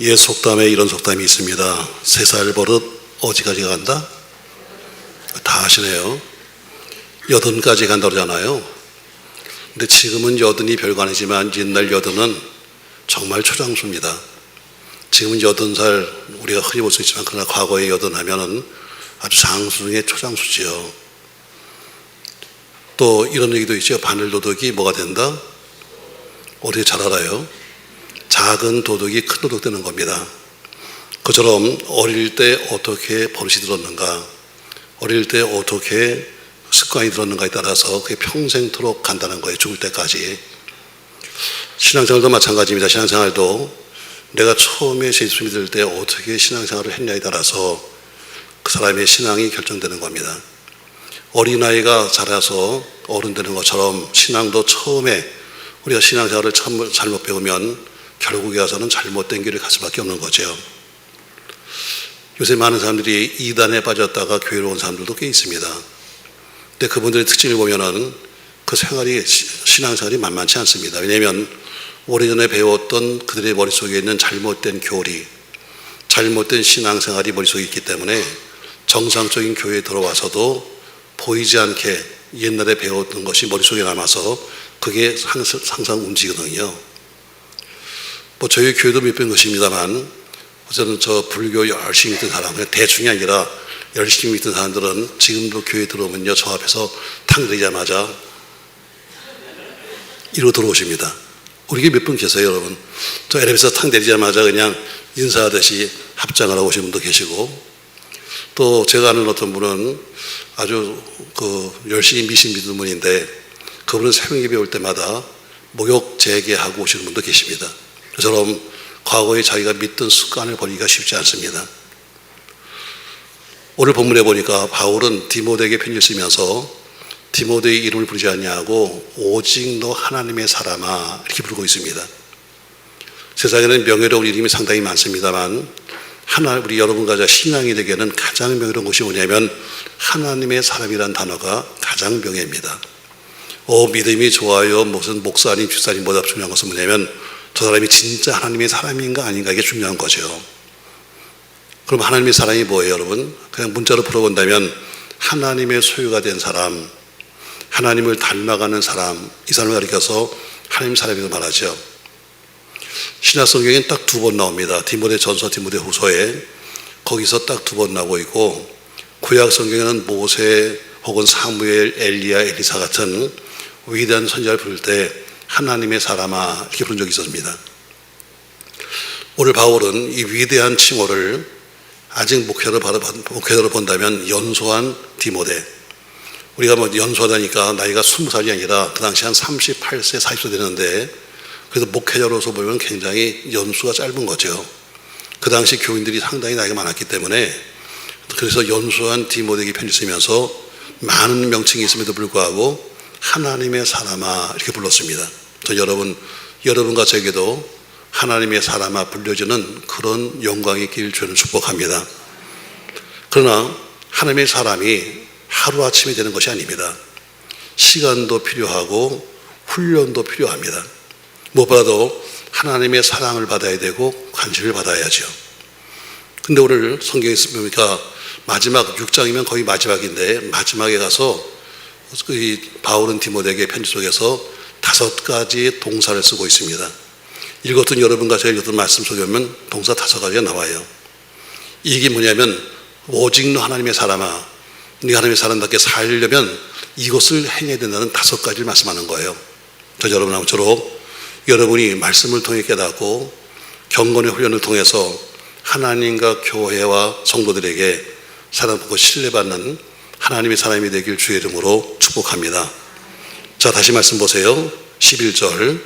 옛 속담에 이런 속담이 있습니다. 세 살 버릇 어디까지 간다? 다 아시네요. 여든까지 간다 그러잖아요. 근데 지금은 여든이 별거 아니지만 옛날 여든은 정말 초장수입니다. 지금은 여든 살 우리가 흔히 볼 수 있지만 그러나 과거에 여든 하면은 아주 장수 중에 초장수지요. 또 이런 얘기도 있죠. 바늘 도둑이 뭐가 된다? 어떻게 잘 알아요? 작은 도둑이 큰 도둑 되는 겁니다. 그처럼 어릴 때 어떻게 버릇이 들었는가, 어릴 때 어떻게 습관이 들었는가에 따라서 그게 평생토록 간다는 거예요. 죽을 때까지. 신앙생활도 마찬가지입니다. 신앙생활도 내가 처음에 예수 믿을 때 어떻게 신앙생활을 했냐에 따라서 그 사람의 신앙이 결정되는 겁니다. 어린아이가 자라서 어른 되는 것처럼 신앙도 처음에 우리가 신앙생활을 참- 잘못 배우면 결국에 와서는 잘못된 길을 갈 수밖에 없는 거죠. 요새 많은 사람들이 이단에 빠졌다가 교회로 온 사람들도 꽤 있습니다. 근데 그분들의 특징을 보면은 그 생활이 시- 신앙생활이 만만치 않습니다. 왜냐하면 오래전에 배웠던 그들의 머릿속에 있는 잘못된 교리, 잘못된 신앙생활이 머릿속에 있기 때문에 정상적인 교회에 들어와서도 보이지 않게 옛날에 배웠던 것이 머릿속에 남아서 그게 항상 움직이거든요. 뭐 저희 교회도 몇 번 것입니다만 어쨌든 저 불교 열심히 있던 사람, 대충이 아니라 열심히 있던 사람들은 지금도 교회 들어오면요 저 앞에서 탕 들이자마자 이러고 들어오십니다. 우리 몇분 계세요 여러분? 저 엘리베이터 탕 내리자마자 그냥 인사하듯이 합장을 하고 오신 분도 계시고 또 제가 아는 어떤 분은 아주 그 열심히 미신 믿는 분인데 그분은 새벽 예배 올 때마다 목욕 재개하고 오시는 분도 계십니다. 그처럼 과거에 자기가 믿던 습관을 버리기가 쉽지 않습니다. 오늘 본문에 보니까 바울은 디모데에게 편지를 쓰면서 디모데의 이름을 부르지 않냐고 오직 너 하나님의 사람아 이렇게 부르고 있습니다. 세상에는 명예로운 이름이 상당히 많습니다만 하나 우리 여러분과 신앙이 되기에는 가장 명예로운 것이 뭐냐면 하나님의 사람이란 단어가 가장 명예입니다. 어 믿음이 좋아요 무슨 목사님 집사님보다 중요한 것은 뭐냐면 저 사람이 진짜 하나님의 사람인가 아닌가 이게 중요한 거죠. 그럼 하나님의 사람이 뭐예요 여러분? 그냥 문자로 풀어본다면 하나님의 소유가 된 사람 하나님을 닮아가는 사람 이 사람을 가리켜서 하나님 사람이라고 말하죠. 신약 성경엔 딱 두 번 나옵니다. 디모데 전서, 디모데 후서에 거기서 딱 두 번 나오고 있고 구약 성경에는 모세 혹은 사무엘, 엘리야, 엘리사 같은 위대한 선지자를 부를 때 하나님의 사람아 이렇게 부른 적이 있었습니다. 오늘 바울은 이 위대한 칭호를 아직 목회로 목회로 본다면 연소한 디모데 우리가 뭐 연소하다니까 나이가 20살이 아니라 그 당시 한 38세, 40세 되는데 그래서 목회자로서 보면 굉장히 연수가 짧은 거죠. 그 당시 교인들이 상당히 나이가 많았기 때문에 그래서 연수한 디모데에게 편지 쓰면서 많은 명칭이 있음에도 불구하고 하나님의 사람아 이렇게 불렀습니다. 저 여러분 여러분과 저에게도 하나님의 사람아 불려주는 그런 영광의 길 주는 축복합니다. 그러나 하나님의 사람이 하루 아침에 되는 것이 아닙니다. 시간도 필요하고 훈련도 필요합니다. 무엇보다도 하나님의 사랑을 받아야 되고 관심을 받아야죠. 근데 오늘 성경에 보니까 마지막 6장이면 거의 마지막인데 마지막에 가서 이 바울은 디모데에게 편지 속에서 다섯 가지 동사를 쓰고 있습니다. 읽었던 여러분과 제가 읽었던 말씀 속에 보면 동사 다섯 가지가 나와요. 이게 뭐냐면 오직 너 하나님의 사람아 네가 하나님의 사람답게 살려면 이것을 행해야 된다는 다섯 가지를 말씀하는 거예요. 저 여러분하고처럼 여러분이 말씀을 통해 깨닫고 경건의 훈련을 통해서 하나님과 교회와 성도들에게 사랑받고 신뢰받는 하나님의 사람이 되길 주의 이름으로 축복합니다. 자, 다시 말씀 보세요. 11절.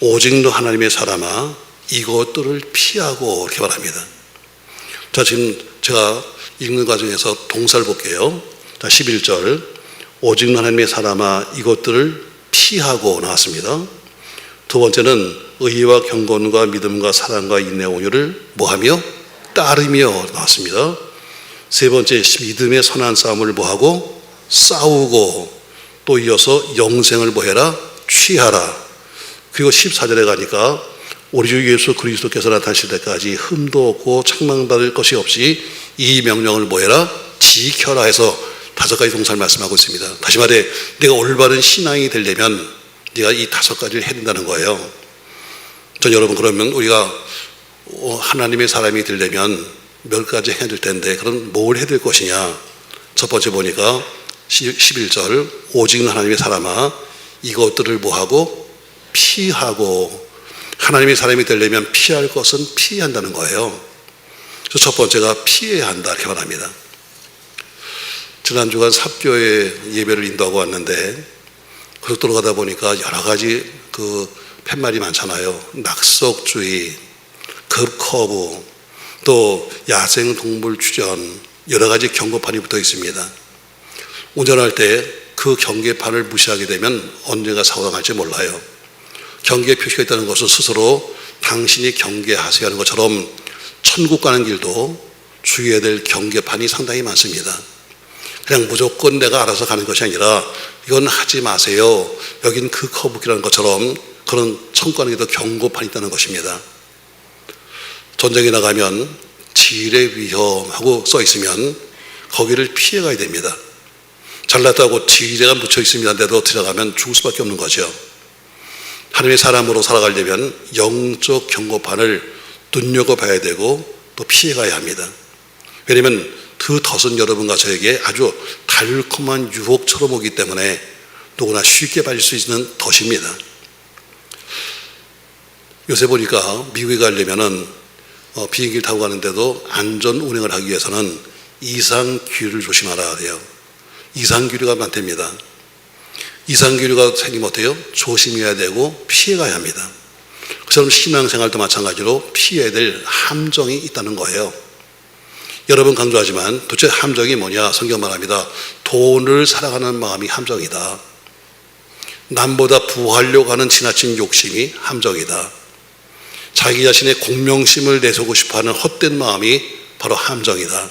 오직 너 하나님의 사람아 이것들을 피하고 이렇게 말합니다. 자, 지금 제가 읽는 과정에서 동사를 볼게요. 자, 11절. 오직 너 하나님의 사람아 이것들을 피하고 나왔습니다. 두 번째는 의와 경건과 믿음과 사랑과 인내 온유를 뭐하며 따르며 나왔습니다. 세 번째 믿음의 선한 싸움을 뭐하고 싸우고 또 이어서 영생을 뭐해라 취하라. 그리고 14절에 가니까 우리 주 예수 그리스도께서 나타나실 때까지 흠도 없고 책망받을 것이 없이 이 명령을 뭐해라 지켜라 해서 다섯 가지 동사를 말씀하고 있습니다. 다시 말해 내가 올바른 신앙이 되려면 네가 이 다섯 가지를 해야 된다는 거예요. 전 여러분 그러면 우리가 어, 하나님의 사람이 되려면 몇 가지 해야 될 텐데 그럼 뭘 해야 될 것이냐? 첫 번째 보니까 11절 오직 하나님의 사람아 이것들을 뭐하고? 피하고. 하나님의 사람이 되려면 피할 것은 피해야 한다는 거예요. 그래서 첫 번째가 피해야 한다 이렇게 말합니다. 지난 주간 삽교에 예배를 인도하고 왔는데 고속도로 가다 보니까 여러 가지 그 팻말이 많잖아요. 낙석주의 급커브 또 야생동물 출연 여러 가지 경고판이 붙어 있습니다. 운전할 때 그 경계판을 무시하게 되면 언제가 사고가 날지 몰라요. 경계 표시가 있다는 것은 스스로 당신이 경계하세요 하는 것처럼 천국 가는 길도 주의해야 될 경계판이 상당히 많습니다. 그냥 무조건 내가 알아서 가는 것이 아니라 이건 하지 마세요. 여긴 그 커브기라는 것처럼 그런 천국 가는 길도 경고판이 있다는 것입니다. 전쟁에 나가면 지뢰 위험하고 써 있으면 거기를 피해 가야 됩니다. 잘났다고 지뢰가 묻혀 있습니다인데도 들어가면 죽을 수밖에 없는 거죠. 하나님의 사람으로 살아가려면 영적 경고판을 눈여겨봐야 되고 또 피해 가야 합니다. 왜냐하면 그 덫은 여러분과 저에게 아주 달콤한 유혹처럼 오기 때문에 누구나 쉽게 빠질 수 있는 덫입니다. 요새 보니까 미국에 가려면은 어, 비행기를 타고 가는데도 안전 운행을 하기 위해서는 이상규를 조심하라 돼요. 이상규류가 많답니다. 이상규류가 생기면 어때요? 조심해야 되고 피해가야 합니다. 그처럼 신앙생활도 마찬가지로 피해야 될 함정이 있다는 거예요. 여러 번 강조하지만 도대체 함정이 뭐냐? 성경 말합니다. 돈을 사랑하는 마음이 함정이다. 남보다 부하려고 하는 지나친 욕심이 함정이다. 자기 자신의 공명심을 내세우고 싶어하는 헛된 마음이 바로 함정이다.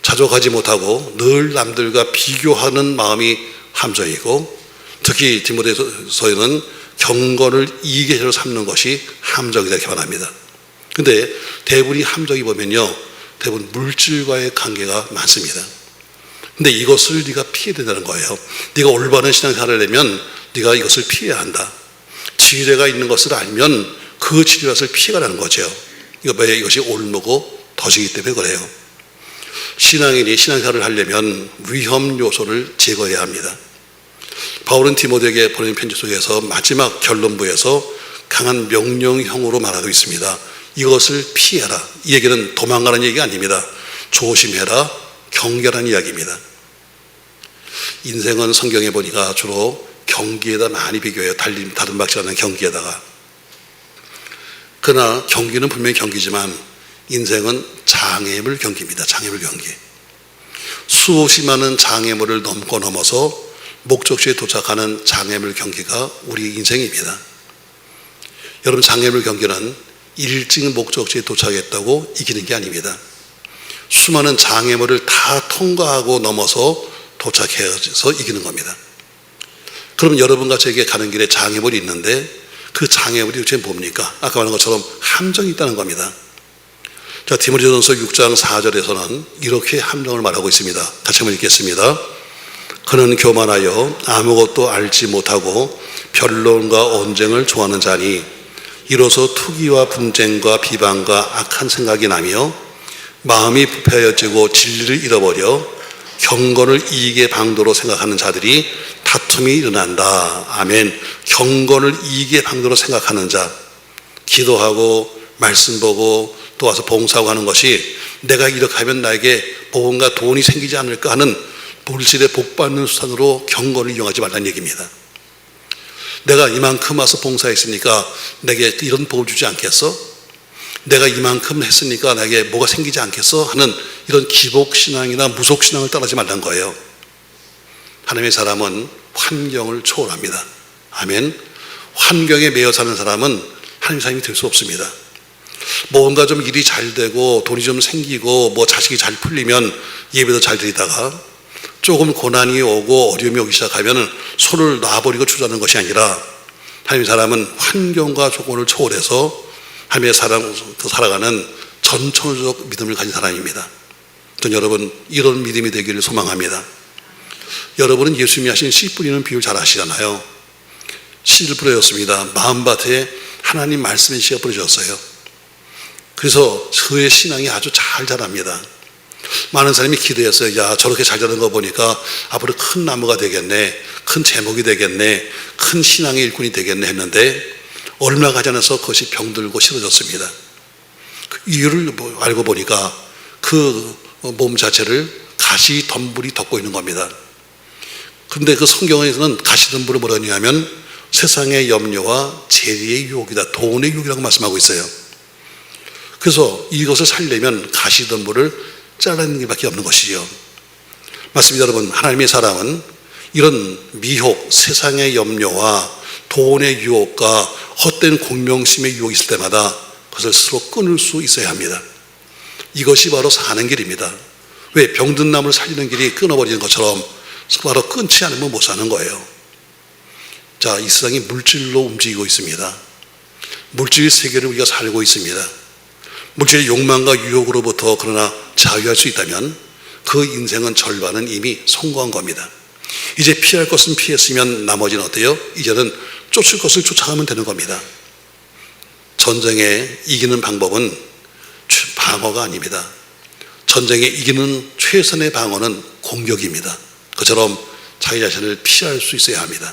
자족하지 못하고 늘 남들과 비교하는 마음이 함정이고 특히 디모데서에는 경건을 이계로 삼는 것이 함정이다 이렇게 말합니다. 근데 대부분이 함정이 보면요. 대부분 물질과의 관계가 많습니다. 근데 이것을 네가 피해야 된다는 거예요. 네가 올바른 신앙생활을 하려면 네가 이것을 피해야 한다. 지뢰가 있는 것을 알면 그 지뢰를 피해가라는 거죠. 이거 왜 이것이 올무고 덫이기 때문에 그래요. 신앙인이 신앙생활을 하려면 위험 요소를 제거해야 합니다. 바울은 디모데에게 보낸 편지 속에서 마지막 결론부에서 강한 명령형으로 말하고 있습니다. 이것을 피해라. 이 얘기는 도망가는 얘기가 아닙니다. 조심해라. 경계라는 이야기입니다. 인생은 성경에 보니까 주로 경기에다 많이 비교해요. 달림, 다른 박질하는 경기에다가. 그러나 경기는 분명히 경기지만 인생은 장애물 경기입니다. 장애물 경기. 수없이 많은 장애물을 넘고 넘어서 목적지에 도착하는 장애물 경기가 우리 인생입니다. 여러분 장애물 경기는 일찍 목적지에 도착했다고 이기는 게 아닙니다. 수많은 장애물을 다 통과하고 넘어서 도착해서 이기는 겁니다. 그럼 여러분과 저에게 가는 길에 장애물이 있는데 그 장애물이 도대체 뭡니까? 아까 말한 것처럼 함정이 있다는 겁니다. 자, 디모데전서 6장 4절에서는 이렇게 함정을 말하고 있습니다. 같이 한번 읽겠습니다. 그는 교만하여 아무것도 알지 못하고 변론과 언쟁을 좋아하는 자니 이로써 투기와 분쟁과 비방과 악한 생각이 나며 마음이 부패해지고 진리를 잃어버려 경건을 이익의 방도로 생각하는 자들이 다툼이 일어난다. 아멘. 경건을 이익의 방도로 생각하는 자, 기도하고 말씀 보고 또 와서 봉사하고 하는 것이 내가 이렇게 하면 나에게 뭔가 돈이 생기지 않을까 하는 물질에 복받는 수단으로 경건을 이용하지 말라는 얘기입니다. 내가 이만큼 와서 봉사했으니까 내게 이런 복을 주지 않겠어? 내가 이만큼 했으니까 내게 뭐가 생기지 않겠어? 하는 이런 기복신앙이나 무속신앙을 따르지 말란 거예요. 하나님의 사람은 환경을 초월합니다. 아멘. 환경에 매여 사는 사람은 하나님 사람이 될 수 없습니다. 뭔가 좀 일이 잘 되고 돈이 좀 생기고 뭐 자식이 잘 풀리면 예배도 잘 드리다가 조금 고난이 오고 어려움이 오기 시작하면 손을 놔버리고 주저하는 것이 아니라 하나님의 사람은 환경과 조건을 초월해서 하나님의 사랑, 살아가는 전천후적 믿음을 가진 사람입니다. 전 여러분 이런 믿음이 되기를 소망합니다. 여러분은 예수님이 하신 씨 뿌리는 비유를 잘 아시잖아요. 씨를 뿌려줬습니다. 마음밭에 하나님 말씀의 씨가 뿌려졌어요. 그래서 그의 신앙이 아주 잘 자랍니다. 많은 사람이 기대했어요. 야, 저렇게 잘 자라는 거 보니까 앞으로 큰 나무가 되겠네. 큰 제목이 되겠네. 큰 신앙의 일꾼이 되겠네 했는데 얼마 가지 않아서 그것이 병들고 싫어졌습니다. 그 이유를 뭐 알고 보니까 그 몸 자체를 가시 덤불이 덮고 있는 겁니다. 그런데 그 성경에서는 가시 덤불을 뭐라 하냐면 세상의 염려와 재리의 유혹이다. 돈의 유혹이라고 말씀하고 있어요. 그래서 이것을 살려면 가시 덤불을 잘라내는 것밖에 없는 것이죠. 맞습니다, 여러분. 하나님의 사랑은 이런 미혹, 세상의 염려와 돈의 유혹과 헛된 공명심의 유혹이 있을 때마다 그것을 스스로 끊을 수 있어야 합니다. 이것이 바로 사는 길입니다. 왜 병든 나무를 살리는 길이 끊어버리는 것처럼 바로 끊지 않으면 못 사는 거예요. 자, 이 세상이 물질로 움직이고 있습니다. 물질 세계를 우리가 살고 있습니다. 물질의 욕망과 유혹으로부터 그러나 자유할 수 있다면 그 인생은 절반은 이미 성공한 겁니다. 이제 피할 것은 피했으면 나머지는 어때요? 이제는 쫓을 것을 쫓아가면 되는 겁니다. 전쟁에 이기는 방법은 방어가 아닙니다. 전쟁에 이기는 최선의 방어는 공격입니다. 그처럼 자기 자신을 피할 수 있어야 합니다.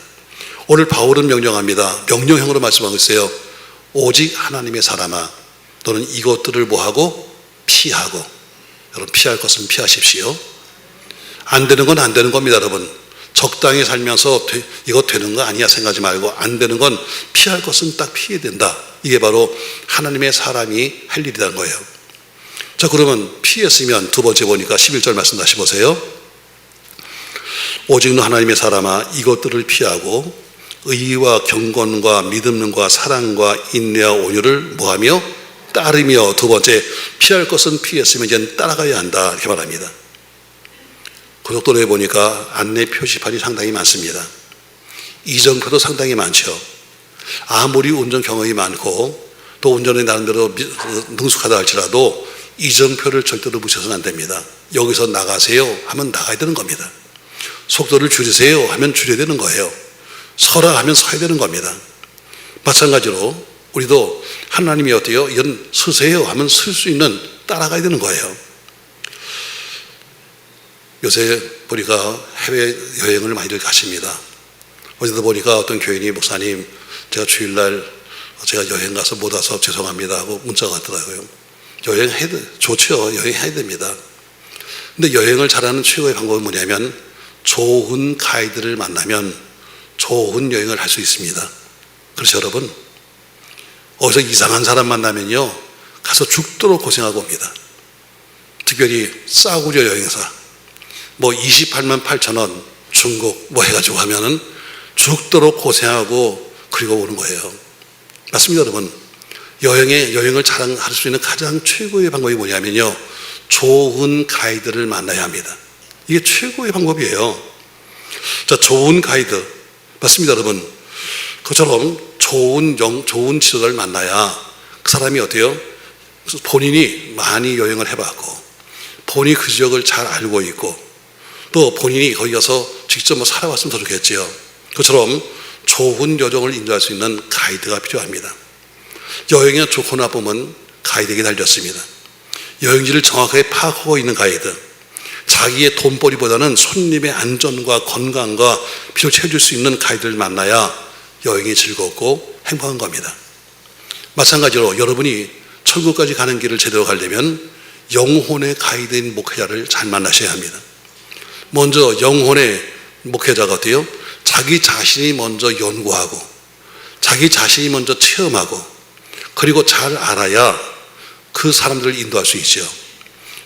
오늘 바울은 명령합니다. 명령형으로 말씀하고 있어요. 오직 하나님의 사람아, 너는 이것들을 뭐하고 피하고, 여러분 피할 것은 피하십시오. 안 되는 건 안 되는 겁니다, 여러분. 적당히 살면서 되, 이거 되는 거 아니야 생각하지 말고 안 되는 건 피할 것은 딱 피해야 된다. 이게 바로 하나님의 사람이 할 일이라는 거예요. 자, 그러면 피했으면 두 번째 보니까 11절 말씀 다시 보세요. 오직 너 하나님의 사람아 이것들을 피하고 의와 경건과 믿음과 사랑과 인내와 온유를 뭐하며 따르며 두 번째 피할 것은 피했으면 이제 따라가야 한다 이렇게 말합니다. 고속도로에 보니까 안내 표시판이 상당히 많습니다. 이정표도 상당히 많죠. 아무리 운전 경험이 많고 또 운전에 나름대로 능숙하다 할지라도 이정표를 절대로 무시해서는 안 됩니다. 여기서 나가세요 하면 나가야 되는 겁니다. 속도를 줄이세요 하면 줄여야 되는 거예요. 서라 하면 서야 되는 겁니다. 마찬가지로 우리도 하나님이 어때요? 이건 서세요 하면 설수 있는 따라가야 되는 거예요. 요새 보니까 해외 여행을 많이들 가십니다. 어제도 보니까 어떤 교인이 목사님 제가 주일날 제가 여행 가서 못 와서 죄송합니다 하고 문자가 왔더라고요. 여행해야 좋죠. 여행 해야 됩니다. 근데 여행을 잘하는 최고의 방법은 뭐냐면 좋은 가이드를 만나면 좋은 여행을 할 수 있습니다. 그렇죠, 여러분? 어디서 이상한 사람 만나면요, 가서 죽도록 고생하고 옵니다. 특별히 싸구려 여행사, 뭐 28만 8천 원 중국 뭐 해가지고 하면은 죽도록 고생하고 그리고 오는 거예요. 맞습니다, 여러분? 여행에, 여행을 자랑할 수 있는 가장 최고의 방법이 뭐냐면요, 좋은 가이드를 만나야 합니다. 이게 최고의 방법이에요. 자, 좋은 가이드. 맞습니다, 여러분. 그처럼 좋은 영, 좋은 지도자를 만나야 그 사람이 어때요? 본인이 많이 여행을 해봤고, 본인이 그 지역을 잘 알고 있고, 또 본인이 거기 가서 직접 뭐 살아봤으면 더 좋겠지요. 그처럼 좋은 여정을 인도할 수 있는 가이드가 필요합니다. 여행의 좋고 나쁨은 가이드에게 달렸습니다. 여행지를 정확하게 파악하고 있는 가이드. 자기의 돈벌이보다는 손님의 안전과 건강과 필요 채워줄 수 있는 가이드를 만나야 여행이 즐겁고 행복한 겁니다. 마찬가지로 여러분이 천국까지 가는 길을 제대로 가려면 영혼의 가이드인 목회자를 잘 만나셔야 합니다. 먼저 영혼의 목회자가 어때요? 자기 자신이 먼저 연구하고 자기 자신이 먼저 체험하고 그리고 잘 알아야 그 사람들을 인도할 수 있죠.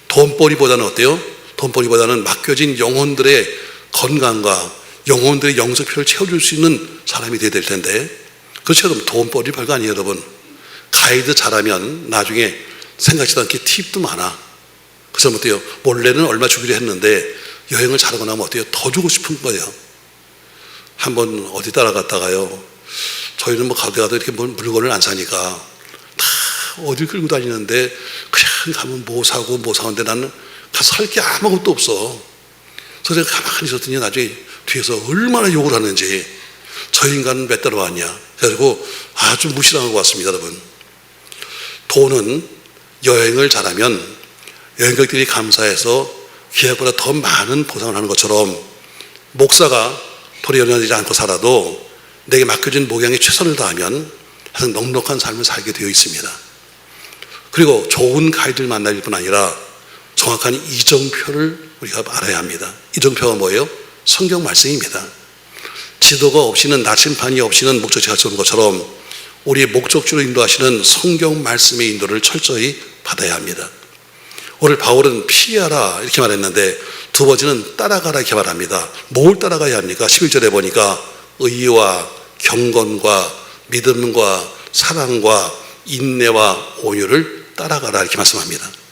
돈벌이보다는 어때요? 돈벌이보다는 맡겨진 영혼들의 건강과 영혼들의 영성표를 채워줄 수 있는 사람이 되어야 될 텐데 여러분 돈벌이 별거 아니에요 여러분. 가이드 잘하면 나중에 생각지도 않게 팁도 많아. 그래서 어때요? 원래는 얼마 주기로 했는데 여행을 잘하고 나면 어때요? 더 주고 싶은 거예요. 한번 어디 따라갔다가요. 저희는 뭐 가게 가도 이렇게 뭘 물건을 안 사니까 다 어딜 끌고 다니는데 그냥 가면 뭐 사고 뭐 사는데 나는 가서 살게 아무것도 없어. 그래서 제가 가만히 있었더니 나중에 뒤에서 얼마나 욕을 하는지 저 인간은 몇 달러 왔냐. 그래가지고 아주 무시당하고 왔습니다, 여러분. 돈은 여행을 잘하면 여행객들이 감사해서 기회보다 더 많은 보상을 하는 것처럼 목사가 돈이 연연하지 않고 살아도 내게 맡겨진 목양에 최선을 다하면 항상 넉넉한 삶을 살게 되어 있습니다. 그리고 좋은 가이드를 만날 뿐 아니라 정확한 이정표를 우리가 알아야 합니다. 이정표가 뭐예요? 성경 말씀입니다. 지도가 없이는 나침반이 없이는 목적지 갈수 없는 것처럼 우리의 목적지로 인도하시는 성경 말씀의 인도를 철저히 받아야 합니다. 오늘 바울은 피하라 이렇게 말했는데 두 번째는 따라가라 이렇게 말합니다. 뭘 따라가야 합니까? 11절에 보니까 의와 경건과 믿음과 사랑과 인내와 온유를 따라가라 이렇게 말씀합니다.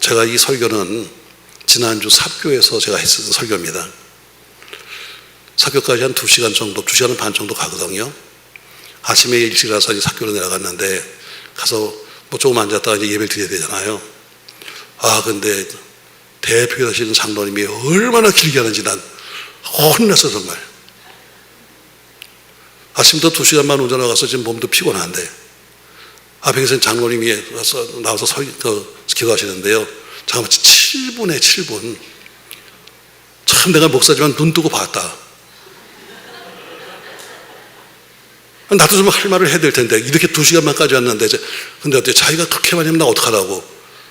제가 이 설교는 지난주 삽교에서 제가 했던 설교입니다. 삽교까지 한 2시간 정도, 2시간 반 정도 가거든요. 아침에 일찍 일어나서 이제 삽교로 내려갔는데 가서 뭐 조금 앉았다가 이제 예배를 드려야 되잖아요. 아, 근데 대표가 되시는 장로님이 얼마나 길게 하는지 난 혼났어, 정말. 아침부터 2시간만 운전하고 가서 지금 몸도 피곤한데 계신 장로님이 와서 나와서 서, 그, 기도하시는데요. 잠깐만 7분에 7분. 참 내가 목사지만 눈 뜨고 봤다. 나도 좀 할 말을 해야 될 텐데 이렇게 두 시간만까지 왔는데 이제 근데 어때 자기가 그렇게 많이 하면 나 어떡하라고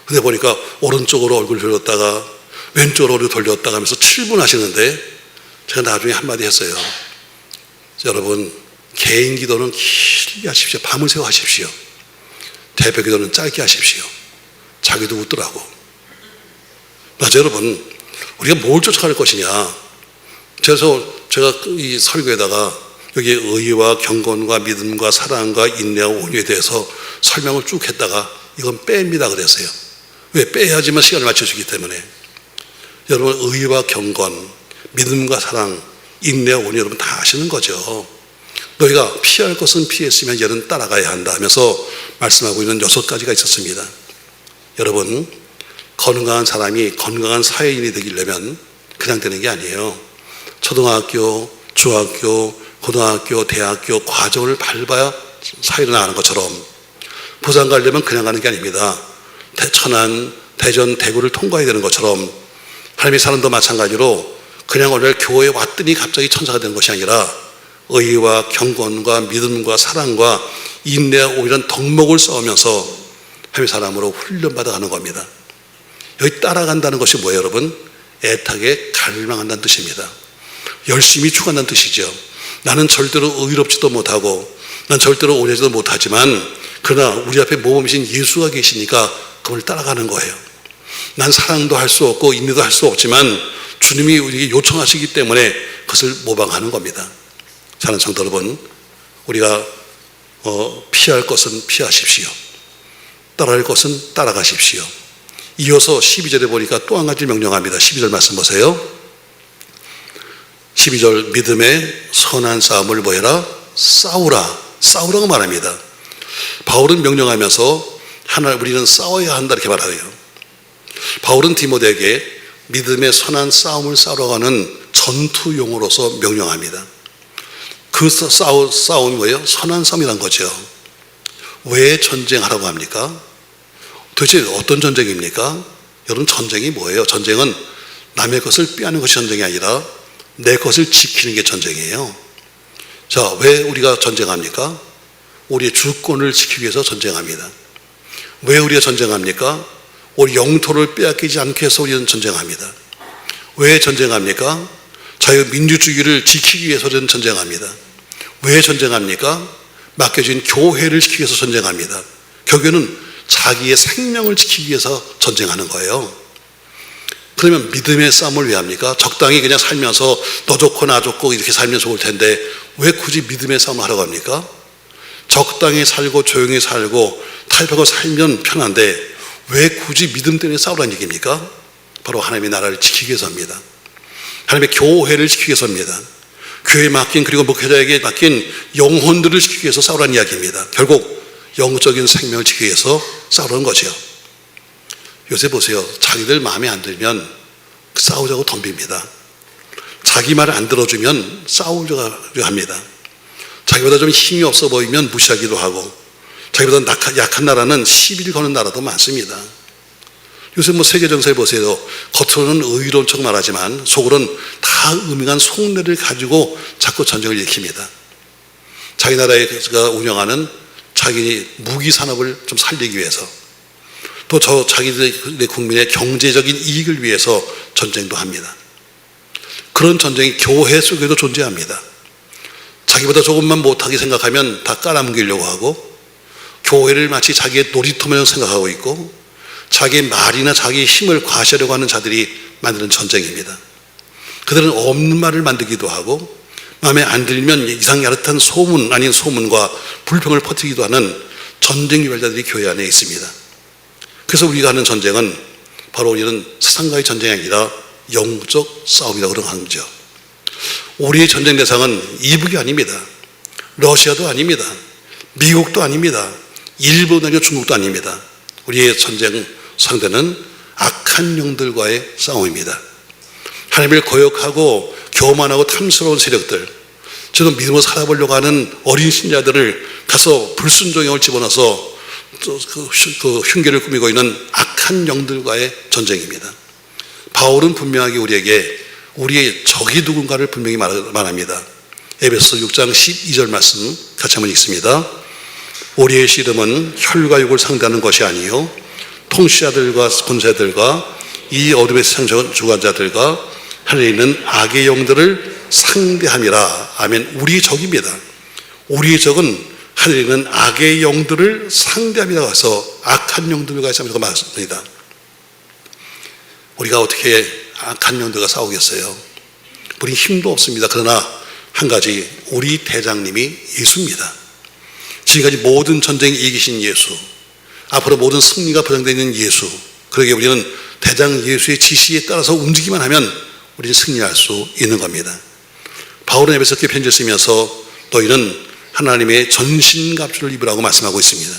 근데 보니까 오른쪽으로 얼굴 돌렸다가 왼쪽으로 얼굴 돌렸다가 하면서 7분 하시는데 제가 나중에 한마디 했어요 여러분 개인 기도는 길게 하십시오 밤을 새워 하십시오 대표 기도는 짧게 하십시오. 자기도 웃더라고. 맞아 여러분 우리가 뭘 쫓아갈 것이냐? 그래서 제가 이 설교에다가 여기 의와 경건과 믿음과 사랑과 인내와 온유에 대해서 설명을 쭉 했다가 이건 뺍니다 그랬어요. 왜? 빼야지만 시간을 맞춰주기 때문에. 여러분 의와 경건, 믿음과 사랑, 인내와 온유 여러분 다 아시는 거죠. 너희가 피할 것은 피했으면 얘는 따라가야 한다 하면서 말씀하고 있는 여섯 가지가 있었습니다. 여러분 건강한 사람이 건강한 사회인이 되려면 그냥 되는 게 아니에요. 초등학교, 중학교, 고등학교, 대학교 과정을 밟아야 사회로 나가는 것처럼 부산 가려면 그냥 가는 게 아닙니다. 대천안, 대전, 대구를 통과해야 되는 것처럼 하나님의 사람도 마찬가지로 그냥 오늘 교회에 왔더니 갑자기 천사가 되는 것이 아니라 의와 경건과 믿음과 사랑과 인내와 오히려 덕목을 쌓으면서 하나님의 사람으로 훈련받아 가는 겁니다. 여기 따라간다는 것이 뭐예요, 여러분? 애타게 갈망한다는 뜻입니다. 열심히 추구한다는 뜻이죠. 나는 절대로 의롭지도 못하고 난 절대로 오해지도 못하지만 그러나 우리 앞에 모범이신 예수가 계시니까 그걸 따라가는 거예요. 난 사랑도 할 수 없고 인내도 할 수 없지만 주님이 우리에게 요청하시기 때문에 그것을 모방하는 겁니다. 사는 성도 여러분, 우리가 어, 피할 것은 피하십시오. 따라할 것은 따라가십시오. 이어서 12절에 보니까 또 한 가지 명령합니다. 12절 말씀 보세요. 12절 믿음의 선한 싸움을 뭐해라? 싸우라. 싸우라고 말합니다. 바울은 명령하면서 하나 우리는 싸워야 한다 이렇게 말하요. 바울은 디모데에게 믿음의 선한 싸움을 싸우러 가는 전투용으로서 명령합니다. 그 싸우, 싸움이 뭐예요? 선한 싸움이란 거죠. 왜 전쟁하라고 합니까? 도대체 어떤 전쟁입니까? 여러분 전쟁이 뭐예요? 전쟁은 남의 것을 빼앗는 것이 전쟁이 아니라 내 것을 지키는 게 전쟁이에요. 자, 왜 우리가 전쟁합니까? 우리의 주권을 지키기 위해서 전쟁합니다. 왜 우리가 전쟁합니까? 우리 영토를 빼앗기지 않게 해서 우리는 전쟁합니다. 왜 전쟁합니까? 자유민주주의를 지키기 위해서 는 전쟁합니다. 왜 전쟁합니까? 맡겨진 교회를 지키기 위해서 전쟁합니다. 교회는 자기의 생명을 지키기 위해서 전쟁하는 거예요. 그러면 믿음의 싸움을 왜 합니까? 적당히 그냥 살면서 너 좋고 나 좋고 이렇게 살면 좋을 텐데 왜 굳이 믿음의 싸움을 하라고 합니까? 적당히 살고 조용히 살고 탈벽하고 살면 편한데 왜 굳이 믿음 때문에 싸우라는 얘기입니까? 바로 하나님의 나라를 지키기 위해서입니다. 하나님의 교회를 지키기 위해서입니다. 교회에 맡긴 그리고 목회자에게 맡긴 영혼들을 지키기 위해서 싸우라는 이야기입니다. 결국 영적인 생명을 지키기 위해서 싸우는 거죠. 요새 보세요. 자기들 마음에 안 들면 싸우자고 덤빕니다. 자기 말을 안 들어주면 싸우려고 합니다. 자기보다 좀 힘이 없어 보이면 무시하기도 하고 자기보다 약한 나라는 시비를 거는 나라도 많습니다. 요새 뭐 세계 정세 보세요. 겉으로는 의로운 척 말하지만 속으로는 다 음흉한 속내를 가지고 자꾸 전쟁을 일으킵니다. 자기 나라가 운영하는 자기 무기 산업을 좀 살리기 위해서 또 저 자기들의 국민의 경제적인 이익을 위해서 전쟁도 합니다. 그런 전쟁이 교회 속에도 존재합니다. 자기보다 조금만 못하게 생각하면 다 깔아뭉개려고 하고 교회를 마치 자기의 놀이터만 생각하고 있고 자기의 말이나 자기의 힘을 과시하려고 하는 자들이 만드는 전쟁입니다. 그들은 없는 말을 만들기도 하고 마음에 안 들면 이상 야릇한 소문 아닌 소문과 불평을 퍼뜨리기도 하는 전쟁 유발자들이 교회 안에 있습니다. 그래서 우리가 하는 전쟁은 바로 우리는 세상과의 전쟁이 아니라 영적 싸움이라고 그러는 거죠. 우리의 전쟁 대상은 이북이 아닙니다. 러시아도 아닙니다. 미국도 아닙니다. 일본 아니고 중국도 아닙니다. 우리의 전쟁 상대는 악한 영들과의 싸움입니다. 하나님을 거역하고 교만하고 탐스러운 세력들, 저도 믿음으로 살아보려고 하는 어린 신자들을 가서 불순종형을 집어넣어서 그, 그 흉계를 꾸미고 있는 악한 영들과의 전쟁입니다. 바울은 분명하게 우리에게 우리의 적이 누군가를 분명히 말합니다. 에베소 6장 12절 말씀 같이 한번 읽습니다. 우리의 씨름은 혈과 육을 상대하는 것이 아니요 통치자들과 군세들과 이 어둠의 세상 주관자들과 하늘에 있는 악의 영들을 상대함이라. 아멘. 우리의 적입니다. 우리의 적은 하늘에 있는 악의 영들을 상대함이라고 해서 악한 영들과 싸움이라고 말했습니다. 우리가 어떻게 악한 영들과 싸우겠어요? 우리 힘도 없습니다. 그러나 한 가지 우리 대장님이 예수입니다. 지금까지 모든 전쟁에 이기신 예수, 앞으로 모든 승리가 보장되어 있는 예수. 그러게 우리는 대장 예수의 지시에 따라서 움직이만 하면 우리는 승리할 수 있는 겁니다. 바울은 에베소 교 편지 쓰면서 너희는 하나님의 전신갑주를 입으라고 말씀하고 있습니다.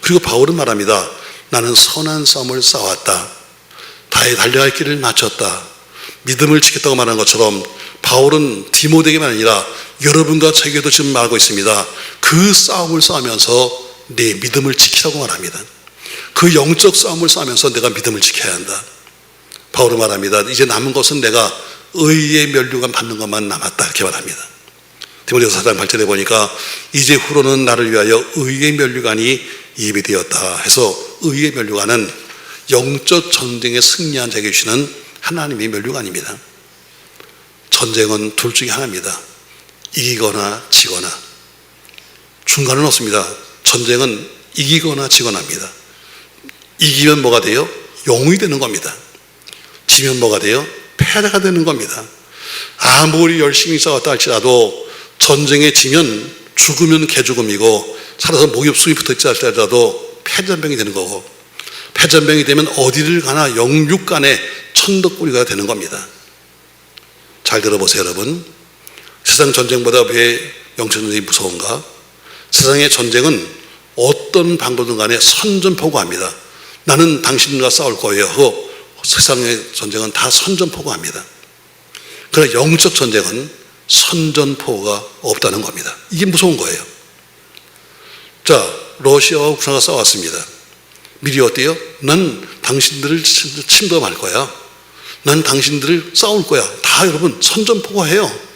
그리고 바울은 말합니다. 나는 선한 싸움을 싸웠다. 다의 달려갈 길을 마쳤다. 믿음을 지켰다고 말하는 것처럼 바울은 디모데에게만 아니라 여러분과 저에게도 지금 말하고 있습니다. 그 싸움을 싸우면서 내 믿음을 지키라고 말합니다. 그 영적 싸움을 싸우면서 내가 믿음을 지켜야 한다. 바울은 말합니다. 이제 남은 것은 내가 의의 면류관 받는 것만 남았다. 이렇게 말합니다. 디모데서 4장 8절에 보니까 이제 후로는 나를 위하여 의의 면류관이 예비되었다 해서 의의 면류관은 영적 전쟁에 승리한 자에게 주시는 하나님의 면류관입니다. 전쟁은 둘 중에 하나입니다. 이기거나 지거나. 중간은 없습니다. 전쟁은 이기거나 지거나입니다. 이기면 뭐가 돼요? 영웅이 되는 겁니다. 지면 뭐가 돼요? 패자가 되는 겁니다. 아무리 열심히 싸웠다 할지라도 전쟁에 지면 죽으면 개죽음이고 살아서 목이 숨이 붙어있지 할지라도 패전병이 되는 거고 패전병이 되면 어디를 가나 영육간에 천덕꾸리가 되는 겁니다. 잘 들어보세요 여러분. 세상 전쟁보다 왜 영적 전쟁이 무서운가? 세상의 전쟁은 어떤 방법든 간에 선전포고합니다. 나는 당신과 싸울 거예요 세상의 전쟁은 다 선전포고합니다. 그러나 영적 전쟁은 선전포고가 없다는 겁니다. 이게 무서운 거예요. 자, 러시아와 우크라이나가 싸웠습니다. 미리 어때요? 난 당신들을 침범할 거야. 난 당신들을 싸울 거야. 다 여러분 선전포고해요.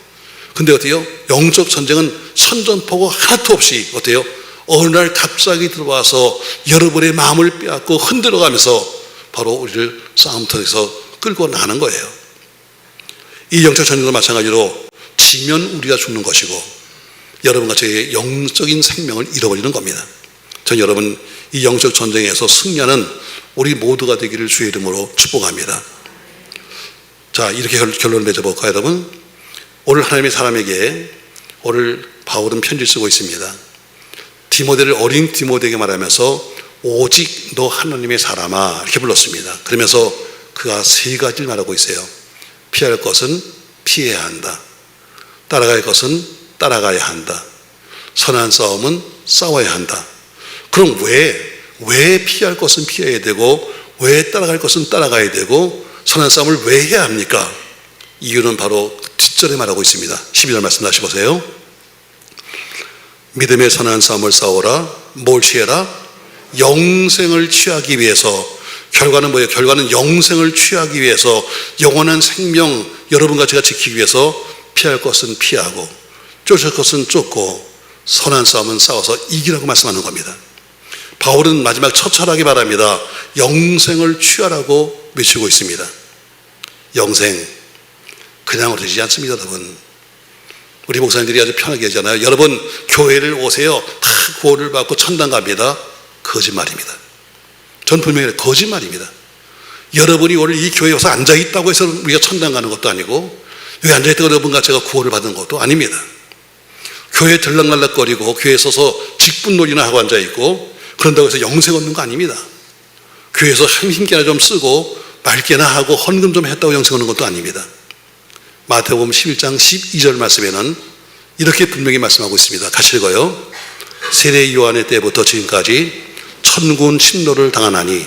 근데 어때요? 영적 전쟁은 선전포고 하나도 없이 어때요? 어느 날 갑자기 들어와서 여러분의 마음을 빼앗고 흔들어가면서 바로 우리를 싸움터에서 끌고 나는 거예요. 이 영적 전쟁도 마찬가지로 지면 우리가 죽는 것이고 여러분과 저의 영적인 생명을 잃어버리는 겁니다. 전 여러분 이 영적 전쟁에서 승리하는 우리 모두가 되기를 주의 이름으로 축복합니다. 자 이렇게 결론을 맺어볼까요 여러분? 오늘 하나님의 사람에게 오늘 바울은 편지 쓰고 있습니다. 디모데를 어린 디모데에게 말하면서 오직 너 하나님의 사람아 이렇게 불렀습니다. 그러면서 그가 세 가지를 말하고 있어요. 피할 것은 피해야 한다. 따라갈 것은 따라가야 한다. 선한 싸움은 싸워야 한다. 그럼 왜, 왜 피할 것은 피해야 되고, 왜 따라갈 것은 따라가야 되고, 선한 싸움을 왜 해야 합니까? 이유는 바로 뒷절에 말하고 있습니다. 12절 말씀 다시 보세요. 믿음의 선한 싸움을 싸워라. 뭘 취해라? 영생을 취하기 위해서. 결과는 뭐예요? 결과는 영생을 취하기 위해서 영원한 생명 여러분과 제가 지키기 위해서 피할 것은 피하고 쫓을 것은 쫓고 선한 싸움은 싸워서 이기라고 말씀하는 겁니다. 바울은 마지막 처철하게 말합니다. 영생을 취하라고 외치고 있습니다. 영생 그냥 오르지 않습니다, 여러분. 우리 목사님들이 아주 편하게 하잖아요. 여러분 교회를 오세요. 다 구원을 받고 천당 갑니다. 거짓말입니다. 전 분명히 거짓말입니다. 여러분이 오늘 이 교회에 와서 앉아 있다고 해서 우리가 천당 가는 것도 아니고 여기 앉아 있다고 여러분과 제가 구원을 받은 것도 아닙니다. 교회 들락날락거리고 교회에 서서 직분놀이나 하고 앉아 있고 그런다고 해서 영생 얻는 거 아닙니다. 교회에서 힘께나 좀 쓰고 맑게나 하고 헌금 좀 했다고 영생 얻는 것도 아닙니다. 마태복음 11장 12절 말씀에는 이렇게 분명히 말씀하고 있습니다. 같이 읽어요. 세례 요한의 때부터 지금까지 천군 침노를 당하나니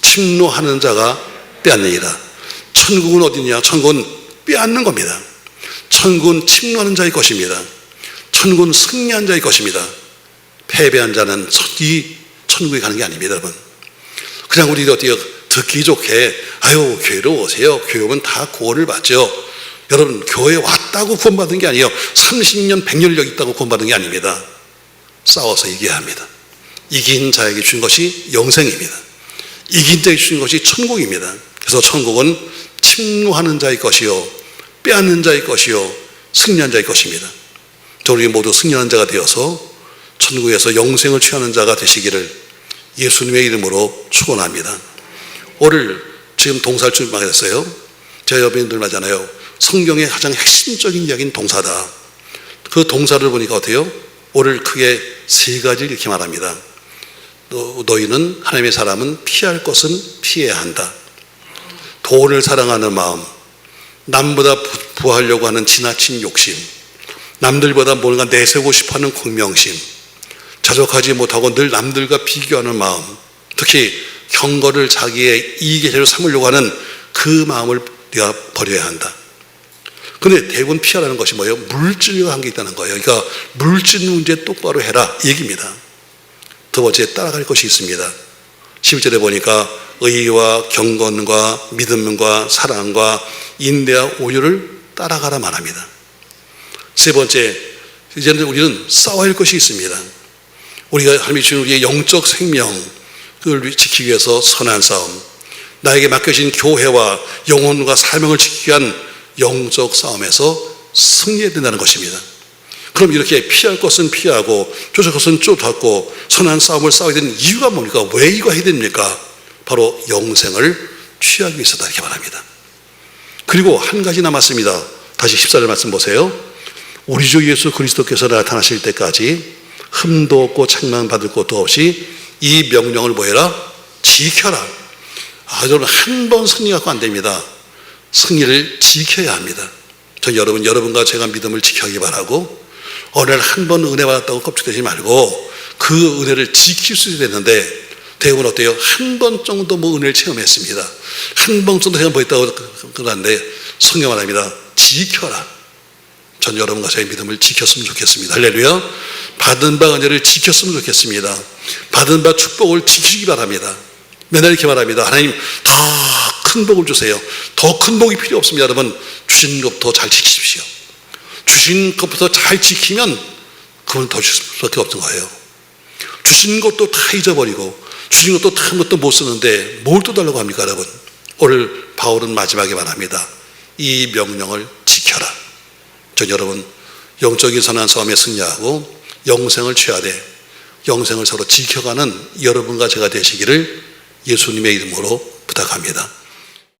침노하는 자가 빼앗느니라. 천국은 어디냐? 천국은 빼앗는 겁니다. 천국은 침노하는 자의 것입니다. 천국은 승리한 자의 것입니다. 패배한 자는 이 천국에 가는 게 아닙니다, 여러분. 그냥 우리 어떻게 듣기 좋게 아유 교회로 오세요. 교회 오면 다 구원을 받죠. 여러분 교회 왔다고 구원받은 게 아니에요. 30년 100년 력 있다고 구원받은 게 아닙니다. 싸워서 이겨야 합니다. 이긴 자에게 준 것이 영생입니다. 이긴 자에게 준 것이 천국입니다. 그래서 천국은 침노하는 자의 것이요 빼앗는 자의 것이요 승리한 자의 것입니다. 우리 모두 승리하는 자가 되어서 천국에서 영생을 취하는 자가 되시기를 예수님의 이름으로 축원합니다. 오늘 지금 동사를 됐어요. 제가 여러분들 말잖아요. 성경의 가장 핵심적인 이야기는 동사다. 그 동사를 보니까 어때요? 오늘 크게 세 가지를 이렇게 말합니다. 너, 너희는 하나님의 사람은 피할 것은 피해야 한다. 돈을 사랑하는 마음, 남보다 부하려고 하는 지나친 욕심, 남들보다 뭔가 내세우고 싶어하는 공명심, 자족하지 못하고 늘 남들과 비교하는 마음, 특히 경거를 자기의 이익의 재로 삼으려고 하는 그 마음을 내가 버려야 한다. 근데 대부분 피하라는 것이 뭐예요? 물질과 관계 있다는 거예요. 그러니까 물질 문제 똑바로 해라. 이 얘기입니다. 두 번째 따라갈 것이 있습니다. 11절에 보니까 의와 경건과 믿음과 사랑과 인내와 오유를 따라가라 말합니다. 세 번째, 이제는 우리는 싸워야 할 것이 있습니다. 우리가 하나님이 주신 우리의 영적 생명을 지키기 위해서 선한 싸움, 나에게 맡겨진 교회와 영혼과 사명을 지키기 위한 영적 싸움에서 승리해야 된다는 것입니다. 그럼 이렇게 피할 것은 피하고 쫓을 것은 쫓았고 선한 싸움을 싸워야 되는 이유가 뭡니까? 왜 이거 해야 됩니까? 바로 영생을 취하기 위해서다 이렇게 말합니다. 그리고 한 가지 남았습니다. 다시 14절 말씀 보세요. 우리 주 예수 그리스도께서 나타나실 때까지 흠도 없고 책망받을 것도 없이 이 명령을 뭐해라? 지켜라. 아, 여러분 한 번 승리 갖고 안 됩니다. 승리를 지켜야 합니다. 저 여러분, 여러분과 제가 믿음을 지켜기 바라고 오늘 한번 은혜 받았다고 껍질되지 말고 그 은혜를 지킬 수 있어야 되는데 대부분 어때요? 한 번 정도 뭐 은혜를 체험했습니다. 한 번 정도 체험 보였다고 그러는데 성경 말합니다. 지켜라. 전 여러분과 저의 믿음을 지켰으면 좋겠습니다. 할렐루야. 받은 바 은혜를 지켰으면 좋겠습니다. 받은 바 축복을 지키기 바랍니다. 맨날 이렇게 말합니다. 하나님 더 큰 복을 주세요. 더 큰 복이 필요 없습니다. 여러분 주신 것부터 잘 지키십시오. 주신 것부터 잘 지키면 그건 더 주실 수밖에 없는 거예요. 주신 것도 다 잊어버리고 주신 것도 다 것도 못 쓰는데 뭘 또 달라고 합니까 여러분? 오늘 바울은 마지막에 말합니다. 이 명령을 지켜라. 전 여러분 영적인 선한 싸움에 승리하고 영생을 취하되 영생을 서로 지켜가는 여러분과 제가 되시기를 예수님의 이름으로 부탁합니다.